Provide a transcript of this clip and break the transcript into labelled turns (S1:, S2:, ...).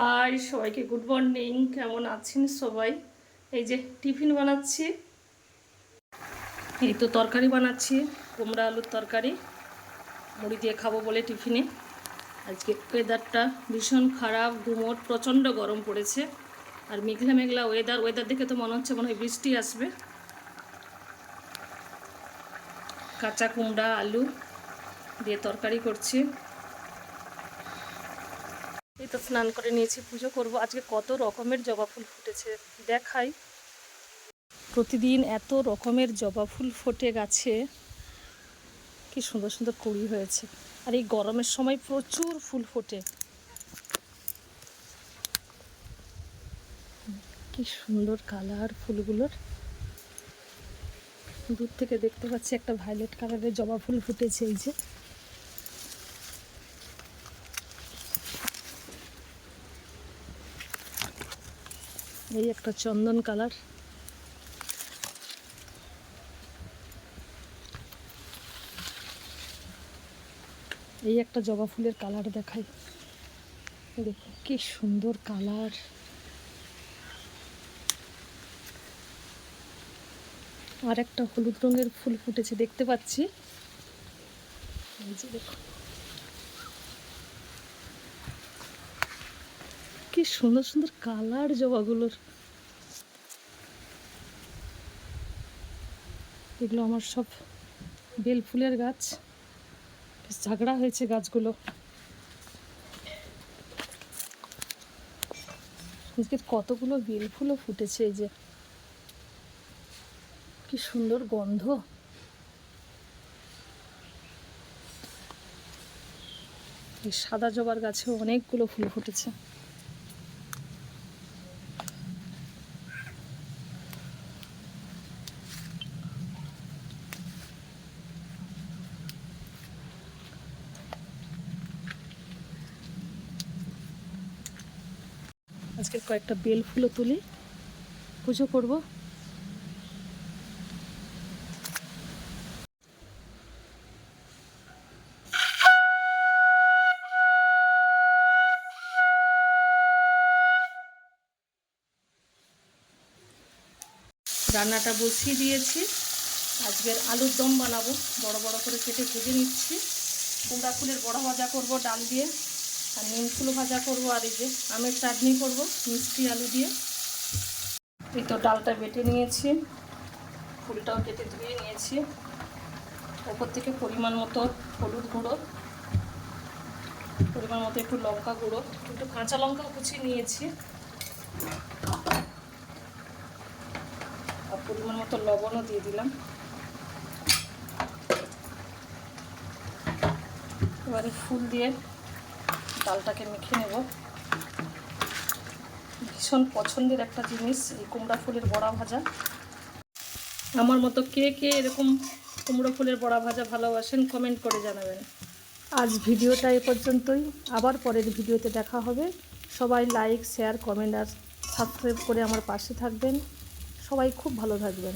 S1: High, সবাইকে good morning. কেমন আছেন সবাই? এই যে টিফিন বানাচ্ছি। এই তো তরকারি বানাচ্ছি, কুমড়া আলুর তরকারি। মুড়ি দিয়ে খাব বলে টিফিনে। আজকে ওয়েদারটা ভীষণ খারাপ গুমোট প্রচণ্ড গরম পড়েছে। আর মেঘলা মেঘলা ওয়েদার ওয়েদার দেখে তো মনে হচ্ছে মনে হয় বৃষ্টি আসবে। কাঁচা কুমড়া, আলু দিয়ে তরকারি করছি। এই তো স্নান করে নিয়েছি, পুজো করব। আজকে কত রকমের জবা ফুল ফুটেছে দেখাই। প্রতিদিন এত রকমের জবা ফুল ফোটে গাছে। কি সুন্দর সুন্দর কুড়ি হয়েছে। আর এই গরমের সময় প্রচুর ফুল ফোটে। কি সুন্দর কালার ফুলগুলোর। দূর থেকে দেখতে পাচ্ছি একটা ভায়োলেট কালারের জবা ফুল ফুটেছে এই যে। এই একটা চন্দন কালার। এই একটা জবা ফুলের কালার দেখাই। দেখো কি সুন্দর কালার। আর একটা হলুদ রঙের ফুল ফুটেছে, দেখতে পাচ্ছি? দেখো। কি সুন্দর সুন্দর কালার জবাগুলোর। এগুলো আমার সব বেল ফুলের গাছ। বেশ ঝাগড়া হয়েছে গাছগুলো। কতগুলো বেল ফুলও ফুটেছে এই যে। কি সুন্দর গন্ধ। সাদা জবার গাছেও অনেকগুলো ফুল ফুটেছে। আজকে কয়েকটা বেল ফুলও তুলি। পুজো করব। রান্নাটা বসিয়ে দিয়েছি। আজকের আলুর দম বানাবো। বড় বড় করে কেটে ভেজে নিচ্ছি। কুমড়া ফুলের বড়া ভাজা করব, ডাল দিয়ে। আর নিম ফুল ভাজা করব আর এই যে আমের চাটনি করব, মিষ্টি আলু দিয়ে। এই তো ডালটা বেটে নিয়েছি, ফুলটাও কেটে ধুয়ে নিয়েছি। ওপর থেকে পরিমাণ মতো হলুদ গুঁড়ো, পরিমাণ মতো একটু লঙ্কা গুঁড়ো, একটু কাঁচা লঙ্কা কুচিয়ে নিয়েছি। আর পরিমাণ মতো লবণও দিয়ে দিলাম। এবারে ফুল দিয়ে ডালটাকে মেখে নেব। ভীষণ পছন্দের একটা জিনিস, এই কুমড়া ফুলের বড়া ভাজা। আমার মতো কে কে এরকম কুমড়ো ফুলের বড়া ভাজা ভালোবাসেন কমেন্ট করে জানাবেন। আজ ভিডিওটা এ পর্যন্তই। আবার পরের ভিডিওতে দেখা হবে। সবাই লাইক শেয়ার কমেন্ট আর সাবস্ক্রাইব করে আমার পাশে থাকবেন। সবাই খুব ভালো থাকবেন।